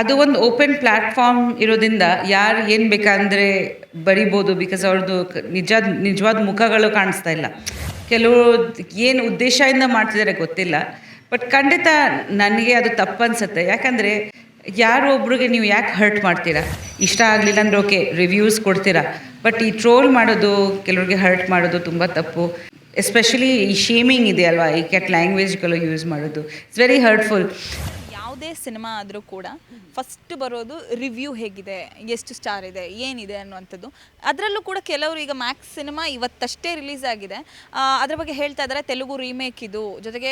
ಅದು ಒಂದು open platform ಇರೋದ್ರಿಂದ ಯಾರು ಏನು ಬೇಕಂದರೆ ಬರಿಬೋದು ಬಿಕಾಸ್ ಅವ್ರದ್ದು ನಿಜ, ನಿಜವಾದ ಮುಖಗಳು ಕಾಣಿಸ್ತಾ ಇಲ್ಲ. ಕೆಲವು ಏನು ಉದ್ದೇಶದಿಂದ ಮಾಡ್ತಿದ್ದಾರೆ ಗೊತ್ತಿಲ್ಲ. ಬಟ್ ಖಂಡಿತ ನನಗೆ ಅದು ತಪ್ಪು ಅನ್ಸುತ್ತೆ. ಯಾಕಂದರೆ ಯಾರು ಒಬ್ರಿಗೆ ನೀವು ಯಾಕೆ ಹರ್ಟ್ ಮಾಡ್ತೀರಾ? ಇಷ್ಟ ಆಗಲಿಲ್ಲ ಅಂದ್ರೆ ಓಕೆ ರಿವ್ಯೂಸ್ ಕೊಡ್ತೀರಾ. ಬಟ್ ಈ ಟ್ರೋಲ್ ಮಾಡೋದು, ಕೆಲವ್ರಿಗೆ ಹರ್ಟ್ ಮಾಡೋದು ತುಂಬ ತಪ್ಪು. ಎಸ್ಪೆಷಲಿ ಈ ಶೇಮಿಂಗ್ ಇದೆ ಅಲ್ವಾ? ಈ ಕೆಟ್ ಲ್ಯಾಂಗ್ವೇಜ್ಗಳು ಯೂಸ್ ಮಾಡೋದು. ಇಟ್ಸ್ ವೆರಿ ಹರ್ಟ್ಫುಲ್ ಯಾವುದೇ ಸಿನಿಮಾ ಆದರೂ ಕೂಡ ಫಸ್ಟ್ ಬರೋದು ರಿವ್ಯೂ ಹೇಗಿದೆ, ಎಷ್ಟು ಸ್ಟಾರ್ ಇದೆ, ಏನಿದೆ ಅನ್ನುವಂಥದ್ದು. ಅದರಲ್ಲೂ ಕೂಡ ಕೆಲವರು ಈಗ ಮ್ಯಾಕ್ಸ್ ಸಿನಿಮಾ ಇವತ್ತಷ್ಟೇ ರಿಲೀಸ್ ಆಗಿದೆ. ಅದರ ಬಗ್ಗೆ ಹೇಳ್ತಾ ಇದ್ದಾರೆ ತೆಲುಗು ರೀಮೇಕ್ ಇದು. ಜೊತೆಗೆ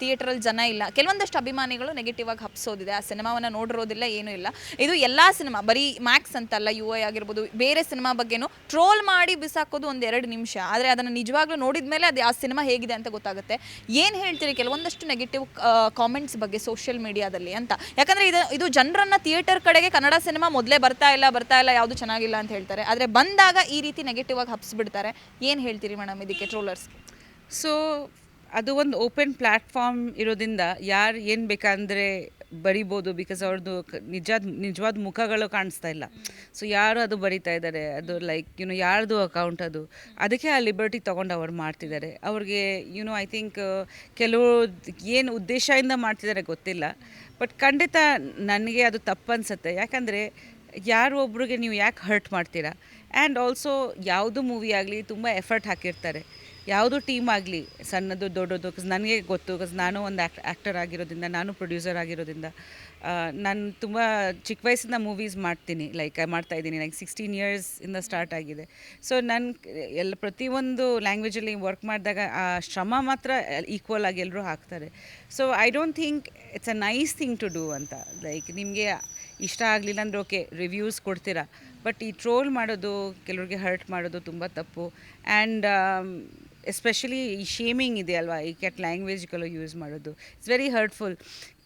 ಥಿಯೇಟ್ರಲ್ಲಿ ಜನ ಇಲ್ಲ. ಕೆಲವೊಂದಷ್ಟು ಅಭಿಮಾನಿಗಳು ನೆಗೆಟಿವ್ ಆಗಿ ಹಬ್ಸೋದಿದೆ. ಆ ಸಿನಿಮಾವನ್ನು ನೋಡಿರೋದಿಲ್ಲ, ಏನೂ ಇಲ್ಲ. ಇದು ಎಲ್ಲ ಸಿನಿಮಾ, ಬರೀ ಮ್ಯಾಕ್ಸ್ ಅಂತಲ್ಲ ಯು ಐ ಆಗಿರ್ಬೋದು, ಬೇರೆ ಸಿನಿಮಾ ಬಗ್ಗೆನೂ ಟ್ರೋಲ್ ಮಾಡಿ ಬಿಸಾಕೋದು ಒಂದು ಎರಡು ನಿಮಿಷ. ಆದರೆ ಅದನ್ನು ನಿಜವಾಗ್ಲೂ ನೋಡಿದ ಮೇಲೆ ಅದು ಆ ಸಿನಿಮಾ ಹೇಗಿದೆ ಅಂತ ಗೊತ್ತಾಗುತ್ತೆ. ಏನು ಹೇಳ್ತೀರಿ? ಕೆಲವೊಂದಷ್ಟು ನೆಗೆಟಿವ್ ಕಾಮೆಂಟ್ಸ್ ಬಗ್ಗೆ ಸೋಷಿಯಲ್ ಮೀಡಿಯಾದಲ್ಲಿ ಅಂತ. ಯಾಕಂದರೆ ಇದು ಇದು ಜನರನ್ನ ಥಿಯೇಟರ್ ಕಡೆಗೆ ಕನ್ನಡ ಸಿನಿಮಾ ಮೊದಲೇ ಬರ್ತಾ ಇಲ್ಲ ಬರ್ತಾ ಇಲ್ಲ, ಯಾವುದು ಚೆನ್ನಾಗಿಲ್ಲ ಅಂತ ಹೇಳ್ತಾರೆ. ಆದರೆ ಬಂದಾಗ ಈ ರೀತಿ ನೆಗೆಟಿವ್ ಆಗಿ ಹಬ್ಸ್ಬಿಡ್ತಾರೆ. ಏನು ಹೇಳ್ತೀರಿ ಮೇಡಮ್ ಇದಕ್ಕೆ ಟ್ರೋಲರ್ಸ್ಗೆ ಸೊ ಅದು ಒಂದು ಓಪನ್ ಪ್ಲ್ಯಾಟ್ಫಾರ್ಮ್ ಇರೋದ್ರಿಂದ ಯಾರು ಏನು ಬೇಕಂದರೆ ಬರಿಬೋದು ಬಿಕಾಸ್ ಅವ್ರದ್ದು ನಿಜ ನಿಜವಾದ ಮುಖಗಳು ಕಾಣಿಸ್ತಾ ಇಲ್ಲ. ಸೊ ಯಾರು ಅದು ಬರಿತಾ ಇದ್ದಾರೆ ಅದು ಲೈಕ್ ಯುನೋ ಯಾರ್ದು ಅಕೌಂಟ್ ಅದು? ಅದಕ್ಕೆ ಆ ಲಿಬರ್ಟಿ ತೊಗೊಂಡು ಅವ್ರು ಮಾಡ್ತಿದ್ದಾರೆ ಅವ್ರಿಗೆ ಯುನೋ ಐ ಥಿಂಕ್ ಕೆಲವು ಏನು ಉದ್ದೇಶದಿಂದ ಮಾಡ್ತಿದ್ದಾರೆ ಗೊತ್ತಿಲ್ಲ. ಬಟ್ ಖಂಡಿತ ನನಗೆ ಅದು ತಪ್ಪು ಅನ್ಸುತ್ತೆ. ಯಾಕಂದರೆ, ಯಾರು ಒಬ್ರಿಗೆ ನೀವು ಯಾಕೆ ಹರ್ಟ್ ಮಾಡ್ತೀರಾ? ಆ್ಯಂಡ್ ಆಲ್ಸೋ ಯಾವುದು ಮೂವಿ ಆಗಲಿ ತುಂಬ ಎಫರ್ಟ್ ಹಾಕಿರ್ತಾರೆ. ಯಾವುದು ಟೀಮ್ ಆಗಲಿ, ಸಣ್ಣದು, ದೊಡ್ಡದು ನನಗೆ ಗೊತ್ತು ಬಿಕಾಸ್ ನಾನು ಒಂದು ಆ್ಯಕ್ಟ್ ಆ್ಯಕ್ಟರ್ ಆಗಿರೋದ್ರಿಂದ, ನಾನು ಪ್ರೊಡ್ಯೂಸರ್ ಆಗಿರೋದ್ರಿಂದ ನಾನು ತುಂಬ ಚಿಕ್ಕ ವಯಸ್ಸಿಂದ ಮೂವೀಸ್ ಮಾಡ್ತೀನಿ ಲೈಕ್ ಮಾಡ್ತಾ ಇದ್ದೀನಿ ಲೈಕ್ ಸಿಕ್ಸ್ಟೀನ್ ಇಯರ್ಸಿಂದ ಸ್ಟಾರ್ಟ್ ಆಗಿದೆ. ಸೊ ನನ್ನ ಎಲ್ಲ ಪ್ರತಿಯೊಂದು ಲ್ಯಾಂಗ್ವೇಜಲ್ಲಿ ವರ್ಕ್ ಮಾಡಿದಾಗ, ಆ ಶ್ರಮ ಮಾತ್ರ ಈಕ್ವಲ್ ಆಗಿ ಎಲ್ಲರೂ ಹಾಕ್ತಾರೆ. So I don't think it's a nice thing to do ಅಂತ. ಲೈಕ್ ನಿಮಗೆ ಇಷ್ಟ ಆಗಲಿಲ್ಲ ಅಂದರೆ ಓಕೆ ರಿವ್ಯೂಸ್ ಕೊಡ್ತೀರಾ. ಬಟ್ ಈ ಟ್ರೋಲ್ ಮಾಡೋದು, ಕೆಲವ್ರಿಗೆ ಹರ್ಟ್ ಮಾಡೋದು ತುಂಬ ತಪ್ಪು. ಆ್ಯಂಡ್ ಎಸ್ಪೆಷಲಿ ಈ ಶೇಮಿಂಗ್ ಇದೆ ಅಲ್ವಾ? ಈ ಕೆಟ್ಟ ಲ್ಯಾಂಗ್ವೇಜ್ಗಳು ಯೂಸ್ ಮಾಡೋದು. ಇಟ್ಸ್ ವೆರಿ ಹರ್ಟ್ಫುಲ್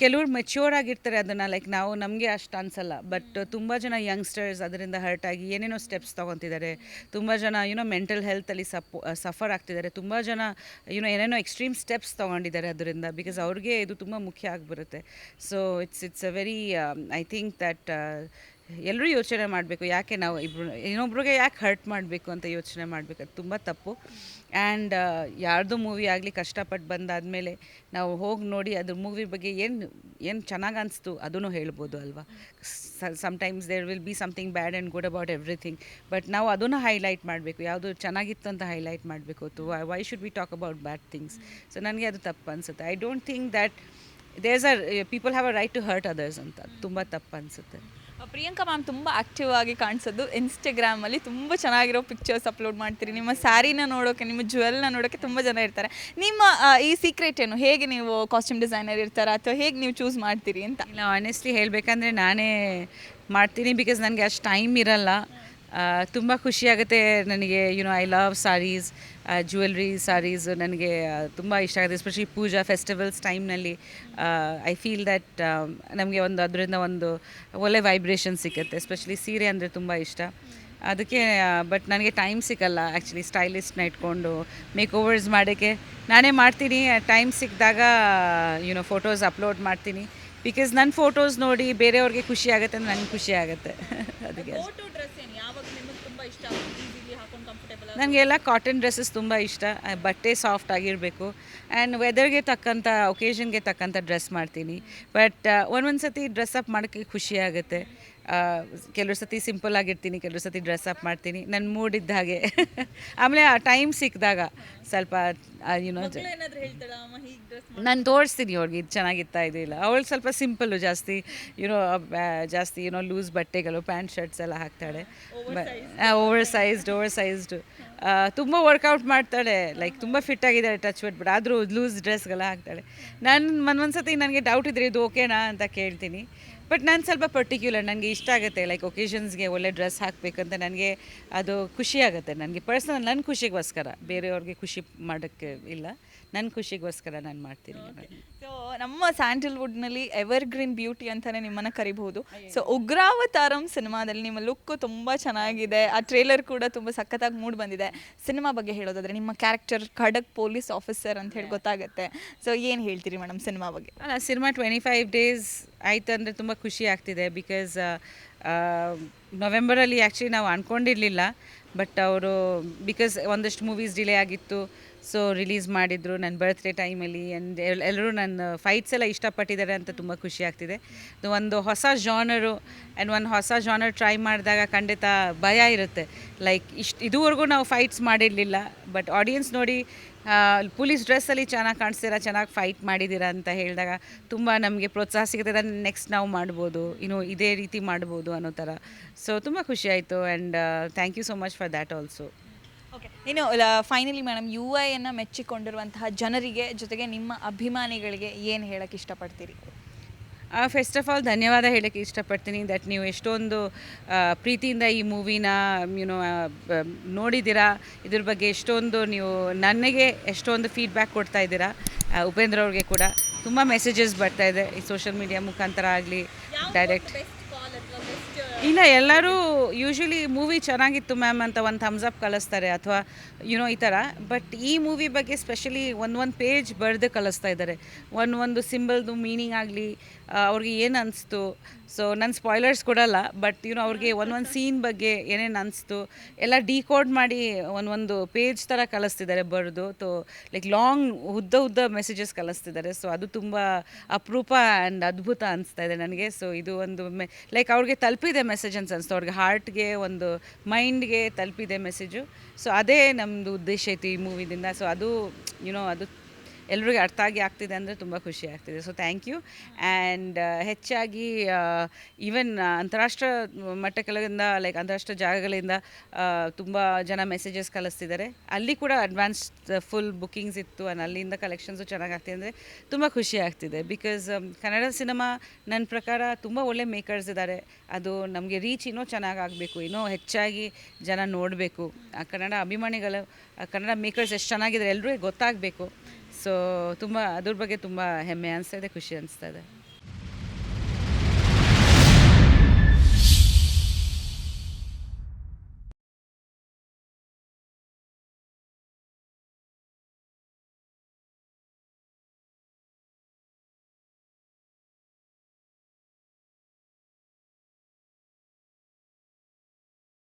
ಕೆಲವ್ರು ಮೆಚ್ಯೂರ್ ಆಗಿರ್ತಾರೆ ಅದನ್ನು ಲೈಕ್ ನಾವು ನಮಗೆ ಅಷ್ಟು ಅನಿಸಲ್ಲ. ಬಟ್ ತುಂಬ ಜನ ಯಂಗ್ಸ್ಟರ್ಸ್ ಅದರಿಂದ ಹರ್ಟ್ ಆಗಿ ಏನೇನೋ ಸ್ಟೆಪ್ಸ್ ತೊಗೊತಿದ್ದಾರೆ. ತುಂಬ ಜನ ಯುನೋ ಮೆಂಟಲ್ ಹೆಲ್ತಲ್ಲಿ ಸಪ್ ಸಫರ್ ಆಗ್ತಿದ್ದಾರೆ. ತುಂಬ ಜನ ಯುನೋ ಏನೇನೋ ಎಕ್ಸ್ಟ್ರೀಮ್ ಸ್ಟೆಪ್ಸ್ ತೊಗೊಂಡಿದ್ದಾರೆ ಅದರಿಂದ ಬಿಕಾಸ್ ಅವ್ರಿಗೆ ಇದು ತುಂಬ ಮುಖ್ಯ ಆಗಿಬರುತ್ತೆ so it's it's a very I think that ಎಲ್ಲರೂ ಯೋಚನೆ ಮಾಡಬೇಕು, ಯಾಕೆ ನಾವು ಇಬ್ರು, ಇನ್ನೊಬ್ರಿಗೆ ಯಾಕೆ ಹರ್ಟ್ ಮಾಡಬೇಕು ಅಂತ ಯೋಚನೆ ಮಾಡಬೇಕು, ಅದು ತುಂಬ ತಪ್ಪು. ಆ್ಯಂಡ್ ಯಾರ್ದು ಮೂವಿ ಆಗಲಿ ಕಷ್ಟಪಟ್ಟು ಬಂದಾದಮೇಲೆ ನಾವು ಹೋಗಿ ನೋಡಿ ಅದ್ರ ಮೂವಿ ಬಗ್ಗೆ ಏನು ಏನು ಚೆನ್ನಾಗಿ ಅನಿಸ್ತು ಅದನ್ನು ಹೇಳ್ಬೋದು ಅಲ್ವಾ? Sometimes there will be something bad and good about everything but ನಾವು ಅದನ್ನು ಹೈಲೈಟ್ ಮಾಡಬೇಕು, ಯಾವುದು ಚೆನ್ನಾಗಿತ್ತು ಅಂತ ಹೈಲೈಟ್ ಮಾಡಬೇಕು why should we talk about bad things so ನನಗೆ ಅದು ತಪ್ಪು ಅನಿಸುತ್ತೆ. I don't think that there's are people have a right to hurt others ಅಂತ ತುಂಬ ತಪ್ಪು ಅನಿಸುತ್ತೆ. ಪ್ರಿಯಾಂಕಾ ಮ್ಯಾಮ್ ತುಂಬ ಆಕ್ಟಿವ್ ಆಗಿ ಕಾಣಿಸೋದು. ಇನ್ಸ್ಟಾಗ್ರಾಮಲ್ಲಿ ತುಂಬ ಚೆನ್ನಾಗಿರೋ ಪಿಕ್ಚರ್ಸ್ ಅಪ್ಲೋಡ್ ಮಾಡ್ತೀರಿ. ನಿಮ್ಮ ಸ್ಯಾರಿನ ನೋಡೋಕೆ, ನಿಮ್ಮ ಜ್ಯುವೆಲ್ನ ನೋಡೋಕೆ ತುಂಬ ಜನ ಇರ್ತಾರೆ. ನಿಮ್ಮ ಈ ಸೀಕ್ರೆಟ್ ಏನು? ಹೇಗೆ ನೀವು ಕಾಸ್ಟ್ಯೂಮ್ ಡಿಸೈನರ್ ಇರ್ತಾರಾ? ಅಥವಾ ಹೇಗೆ ನೀವು ಚೂಸ್ ಮಾಡ್ತೀರಿ ಅಂತ? ಇಲ್ಲ ಆನೆಸ್ಟ್ಲಿ ಹೇಳಬೇಕಂದ್ರೆ ನಾನೇ ಮಾಡ್ತೀನಿ ಬಿಕಾಸ್ ನನಗೆ ಅಷ್ಟು ಟೈಮ್ ಇರಲ್ಲ. ತುಂಬ ಖುಷಿಯಾಗುತ್ತೆ ನನಗೆ you know I love saris jewellery saris ನನಗೆ ತುಂಬ ಇಷ್ಟ ಆಗುತ್ತೆ ಎಸ್ಪೆಷಲಿ ಪೂಜಾ ಫೆಸ್ಟಿವಲ್ಸ್ ಟೈಮ್ನಲ್ಲಿ ಐ ಫೀಲ್ ದಟ್ ನಮಗೆ ಒಂದು, ಅದರಿಂದ ಒಂದು ಒಳ್ಳೆ ವೈಬ್ರೇಷನ್ ಸಿಗುತ್ತೆ ಎಸ್ಪೆಷಲಿ ಸೀರೆ ಅಂದರೆ ತುಂಬ ಇಷ್ಟ. ಅದಕ್ಕೆ ಬಟ್ ನನಗೆ ಟೈಮ್ ಸಿಕ್ಕಲ್ಲ ಆ್ಯಕ್ಚುಲಿ ಸ್ಟೈಲಿಸ್ಟ್ನ ಇಟ್ಕೊಂಡು ಮೇಕ್ ಓವರ್ಸ್ ಮಾಡೋಕ್ಕೆ. ನಾನೇ ಮಾಡ್ತೀನಿ ಟೈಮ್ ಸಿಕ್ಕಿದಾಗ ಯುನೋ ಫೋಟೋಸ್ ಅಪ್ಲೋಡ್ ಮಾಡ್ತೀನಿ. ಬಿಕಾಸ್ ನನ್ನ ಫೋಟೋಸ್ ನೋಡಿ ಬೇರೆಯವ್ರಿಗೆ ಖುಷಿ ಆಗುತ್ತೆ ಅಂದ್ರೆ ನನಗೆ ಖುಷಿ ಆಗುತ್ತೆ. ಅದಕ್ಕೆ. ನನಗೆಲ್ಲ ಕಾಟನ್ ಡ್ರೆಸ್ಸಸ್ ತುಂಬ ಇಷ್ಟ ಬಟ್ಟೆ ಸಾಫ್ಟ್ ಆಗಿರಬೇಕು. ಆ್ಯಂಡ್ ವೆದರ್ಗೆ ತಕ್ಕಂಥ ಒಕೇಶನ್ಗೆ ತಕ್ಕಂಥ ಡ್ರೆಸ್ ಮಾಡ್ತೀನಿ. ಬಟ್ ಒಂದೊಂದು ಸತಿ ಡ್ರೆಸ್ ಅಪ್ ಮಾಡೋಕ್ಕೆ ಖುಷಿ ಆಗುತ್ತೆ. ಕೆಲವು ಸತಿ ಸಿಂಪಲ್ ಆಗಿರ್ತೀನಿ ಕೆಲವು ಸತಿ ಡ್ರೆಸ್ ಅಪ್ ಮಾಡ್ತೀನಿ. ನನ್ನ ಮೂಡ್ ಇದ್ದ ಹಾಗೆ. ಆಮೇಲೆ ಆ ಟೈಮ್ ಸಿಕ್ಕಿದಾಗ ಸ್ವಲ್ಪ ಡ್ರೆಸ್ ನಾನು ತೋರಿಸ್ತೀನಿ ಅವ್ರಿಗೆ ಇದು ಚೆನ್ನಾಗಿತ್ತಾ ಇದಿಲ್ಲ ಅವಳು ಸ್ವಲ್ಪ ಸಿಂಪಲ್ಲು ಜಾಸ್ತಿ ಯುನೋ ಜಾಸ್ತಿ ಏನೋ ಲೂಸ್ ಬಟ್ಟೆಗಳು ಪ್ಯಾಂಟ್ ಶರ್ಟ್ಸ್ ಎಲ್ಲ ಹಾಕ್ತಾಳೆ. ಓವರ್ ಸೈಜ್ಡ್ ಓವರ್ ಸೈಜ್ಡ್ ತುಂಬ ವರ್ಕೌಟ್ ಮಾಡ್ತಾಳೆ. ಲೈಕ್ ತುಂಬ ಫಿಟ್ ಆಗಿದ್ದಾಳೆ ಟಚ್ ಬಿಟ್ಬಿಟ್ಟು ಬಟ್ ಆದರೂ ಲೂಸ್ ಡ್ರೆಸ್ಗೆಲ್ಲ ಹಾಕ್ತಾಳೆ. ನಾನು ಮನೊಂದ್ಸತಿ ನನಗೆ ಡೌಟ್ ಇದ್ರೆ ಇದು ಓಕೆನಾ ಅಂತ ಕೇಳ್ತೀನಿ. ಬಟ್ ನಾನು ಸ್ವಲ್ಪ ಪರ್ಟಿಕ್ಯುಲರ್ ನನಗೆ ಇಷ್ಟ ಆಗುತ್ತೆ ಲೈಕ್ ಒಕೇಶನ್ಸ್ಗೆ ಒಳ್ಳೆ ಡ್ರೆಸ್ ಹಾಕಬೇಕಂತ ನನಗೆ ಅದು ಖುಷಿ ಆಗುತ್ತೆ. ನನಗೆ ಪರ್ಸ್ನಲ್ ನನ್ನ ಖುಷಿಗೋಸ್ಕರ. ಬೇರೆಯವ್ರಿಗೆ ಖುಷಿ ಮಾಡೋಕ್ಕೆ ಇಲ್ಲ. ನನ್ನ ಖುಷಿಗೋಸ್ಕರ ನಾನು ಮಾಡ್ತೀನಿ ಸೊ ನಮ್ಮ ಸ್ಯಾಂಡಲ್ವುಡ್ನಲ್ಲಿ ಎವರ್ ಗ್ರೀನ್ ಬ್ಯೂಟಿ ಅಂತಾನೆ ನಿಮ್ಮನ್ನ ಕರಿಬಹುದು. ಸೊ ಉಗ್ರಾವತಾರಂ ಸಿನಿಮಾದಲ್ಲಿ ನಿಮ್ಮ ಲುಕ್ ತುಂಬಾ ಚೆನ್ನಾಗಿದೆ. ಆ ಟ್ರೇಲರ್ ಕೂಡ ತುಂಬಾ ಸಖತ್ತಾಗಿ ಮೂಡ್ ಬಂದಿದೆ. ಸಿನಿಮಾ ಬಗ್ಗೆ ಹೇಳೋದಾದ್ರೆ ನಿಮ್ಮ ಕ್ಯಾರೆಕ್ಟರ್ ಖಡಕ್ ಪೊಲೀಸ್ ಆಫೀಸರ್ ಅಂತ ಹೇಳಿ ಗೊತ್ತಾಗುತ್ತೆ. ಸೊ ಏನು ಹೇಳ್ತೀರಿ ಮೇಡಮ್ ಸಿನಿಮಾ ಬಗ್ಗೆ? ಅಲ್ಲ ಸಿನಿಮಾ ಟ್ವೆಂಟಿ ಫೈವ್ ಡೇಸ್ ಆಯ್ತು ಅಂದರೆ ತುಂಬ ಖುಷಿ ಆಗ್ತಿದೆ ಬಿಕಾಸ್ ನವೆಂಬರಲ್ಲಿ ಆ್ಯಕ್ಚುಲಿ ನಾವು ಅಂದ್ಕೊಂಡಿರಲಿಲ್ಲ ಬಟ್ ಅವರು ಬಿಕಾಸ್ ಒಂದಷ್ಟು ಮೂವೀಸ್ ಡಿಲೇ ಆಗಿತ್ತು. ಸೊ ರಿಲೀಸ್ ಮಾಡಿದರು ನನ್ನ ಬರ್ತ್ಡೇ ಟೈಮಲ್ಲಿ ಆ್ಯಂಡ್ ಎಲ್ಲರೂ ನನ್ನ ಫೈಟ್ಸ್ ಎಲ್ಲ ಇಷ್ಟಪಟ್ಟಿದ್ದಾರೆ ಅಂತ ತುಂಬ ಖುಷಿ ಆಗ್ತಿದೆ. ಒಂದು ಹೊಸ ಜಾನರು ಆ್ಯಂಡ್ ಒಂದು ಹೊಸ ಜಾನರ್ ಟ್ರೈ ಮಾಡಿದಾಗ ಖಂಡಿತ ಭಯ ಇರುತ್ತೆ. ಲೈಕ್ ಇಷ್ಟು, ಇದುವರೆಗೂ ನಾವು ಫೈಟ್ಸ್ ಮಾಡಿರಲಿಲ್ಲ ಬಟ್ ಆಡಿಯನ್ಸ್ ನೋಡಿ ಪೊಲೀಸ್ ಡ್ರೆಸ್ಸಲ್ಲಿ ಚೆನ್ನಾಗಿ ಕಾಣಿಸ್ತೀರಾ, ಚೆನ್ನಾಗಿ ಫೈಟ್ ಮಾಡಿದ್ದೀರಾ ಅಂತ ಹೇಳಿದಾಗ ತುಂಬ ನಮಗೆ ಪ್ರೋತ್ಸಾಹ ಸಿಗುತ್ತೆ. ಅದನ್ನು ನೆಕ್ಸ್ಟ್ ನಾವು ಮಾಡ್ಬೋದು, ಇನ್ನು ಇದೇ ರೀತಿ ಮಾಡ್ಬೋದು ಅನ್ನೋ ಥರ. ಸೊ ತುಂಬ ಖುಷಿ ಆಯಿತು and thank you so much for that also okay ಇನ್ನು ಫೈನಲಿ ಮೇಡಮ್ ಯು ಐ ಅನ್ನು ಮೆಚ್ಚಿಕೊಂಡಿರುವಂತಹ ಜನರಿಗೆ ಜೊತೆಗೆ ನಿಮ್ಮ ಅಭಿಮಾನಿಗಳಿಗೆ ಏನು ಹೇಳಕ್ಕೆ ಇಷ್ಟಪಡ್ತೀರಿ? ಫಸ್ಟ್ ಆಫ್ ಆಲ್ ಧನ್ಯವಾದ ಹೇಳಕ್ಕೆ ಇಷ್ಟಪಡ್ತೀನಿ ದಟ್ ನೀವು ಎಷ್ಟೊಂದು ಪ್ರೀತಿಯಿಂದ ಈ ಮೂವಿನ ಯುನೋ ನೋಡಿದ್ದೀರಾ. ಇದ್ರ ಬಗ್ಗೆ ಎಷ್ಟೊಂದು ನೀವು ನನಗೆ ಎಷ್ಟೊಂದು ಫೀಡ್ಬ್ಯಾಕ್ ಕೊಡ್ತಾ ಇದ್ದೀರಾ. ಉಪೇಂದ್ರ ಅವ್ರಿಗೆ ಕೂಡ. ತುಂಬ ಮೆಸೇಜಸ್ ಬರ್ತಾ ಇದೆ ಈ ಸೋಷಿಯಲ್ ಮೀಡಿಯಾ ಮುಖಾಂತರ ಆಗಲಿ ಡೈರೆಕ್ಟ್ ಇಲ್ಲ, ಎಲ್ಲರೂ ಯೂಶ್ವಲಿ ಮೂವಿ ಚೆನ್ನಾಗಿತ್ತು ಮ್ಯಾಮ್ ಅಂತ ಒಂದು ಥಮ್ಸ್ ಅಪ್ ಕಳಿಸ್ತಾರೆ ಅಥವಾ ಯುನೋ ಈ ಥರ ಬಟ್ ಈ ಮೂವಿ ಬಗ್ಗೆ ಸ್ಪೆಷಲಿ ಒಂದು ಒಂದು ಪೇಜ್ ಬರೆದು ಕಳಿಸ್ತಾ ಇದ್ದಾರೆ. ಒಂದು ಒಂದು ಸಿಂಬಲ್ದು ಮೀನಿಂಗ್ ಆಗಲಿ ಅವ್ರಿಗೆ ಏನು ಅನಿಸ್ತು ಸೊ ನನ್ನ ಸ್ಪಾಯ್ಲರ್ಸ್ ಕೊಡಲ್ಲ ಬಟ್ ಯುನೋ ಅವ್ರಿಗೆ ಒಂದೊಂದು ಸೀನ್ ಬಗ್ಗೆ ಏನೇನು ಅನಿಸ್ತು, ಎಲ್ಲ ಡಿಕೋಡ್ ಮಾಡಿ ಒಂದೊಂದು ಪೇಜ್ ಥರ ಕಳಿಸ್ತಿದ್ದಾರೆ ಬರೆದು. ತೋ ಲೈಕ್ ಲಾಂಗ್ ಉದ್ದ ಉದ್ದ ಮೆಸೇಜಸ್ ಕಳಿಸ್ತಿದ್ದಾರೆ ಸೊ ಅದು ತುಂಬ ಅಪರೂಪ ಆ್ಯಂಡ್ ಅದ್ಭುತ ಅನಿಸ್ತಾ ಇದೆ ನನಗೆ. ಸೊ ಇದು ಒಂದು ಮೆ ಲೈಕ್ ಅವ್ರಿಗೆ ತಲುಪಿದೆ ಮೆಸೇಜ್ ಅಂತ ಅನಿಸ್ತು. ಅವ್ರಿಗೆ ಹಾರ್ಟ್ಗೆ ಒಂದು ಮೈಂಡ್ಗೆ ತಲುಪಿದೆ ಮೆಸೇಜು ಸೊ ಅದೇ ನಮ್ಮದು ಉದ್ದೇಶ ಐತಿ ಈ ಮೂವಿದಿಂದ ಸೊ ಅದು ಯುನೋ ಅದು ಎಲ್ರಿಗೂ ಅರ್ಥ ಆಗಿ ಆಗ್ತಿದೆ ಅಂದರೆ ತುಂಬ ಖುಷಿ ಆಗ್ತಿದೆ. ಸೊ ಥ್ಯಾಂಕ್ ಯು ಆ್ಯಂಡ್ ಹೆಚ್ಚಾಗಿ ಈವನ್ ಅಂತಾರಾಷ್ಟ್ರ ಮಟ್ಟಗಳಿಂದ ಲೈಕ್ ಅಂತಾರಾಷ್ಟ್ರ ಜಾಗಗಳಿಂದ ತುಂಬ ಜನ ಮೆಸೇಜಸ್ ಕಳಿಸ್ತಿದ್ದಾರೆ. ಅಲ್ಲಿ ಕೂಡ ಅಡ್ವಾನ್ಸ್ ಫುಲ್ ಬುಕ್ಕಿಂಗ್ಸ್ ಇತ್ತು ಆ್ಯಂಡ್ ಅಲ್ಲಿಂದ ಕಲೆಕ್ಷನ್ಸು ಚೆನ್ನಾಗಿ ಆಗ್ತಿದೆ ಅಂದರೆ ತುಂಬ ಖುಷಿ ಆಗ್ತಿದೆ. ಬಿಕಾಸ್ ಕನ್ನಡ ಸಿನಿಮಾ ನನ್ನ ಪ್ರಕಾರ ತುಂಬ ಒಳ್ಳೆ ಮೇಕರ್ಸ್ ಇದ್ದಾರೆ ಅದು ನಮಗೆ ರೀಚ್ ಇನ್ನೂ ಚೆನ್ನಾಗಿ ಆಗಬೇಕು ಇನ್ನೂ ಹೆಚ್ಚಾಗಿ ಜನ ನೋಡಬೇಕು. ಕನ್ನಡ ಅಭಿಮಾನಿಗಳು ಕನ್ನಡ ಮೇಕರ್ಸ್ ಎಷ್ಟು ಚೆನ್ನಾಗಿದ್ದಾರೆ ಎಲ್ಲರೂ ಗೊತ್ತಾಗಬೇಕು. ಸೊ ತುಂಬ ಅದ್ರ ಬಗ್ಗೆ ತುಂಬ ಹೆಮ್ಮೆ ಅನಿಸ್ತಾ ಇದೆ ಖುಷಿ ಅನಿಸ್ತಾ ಇದೆ.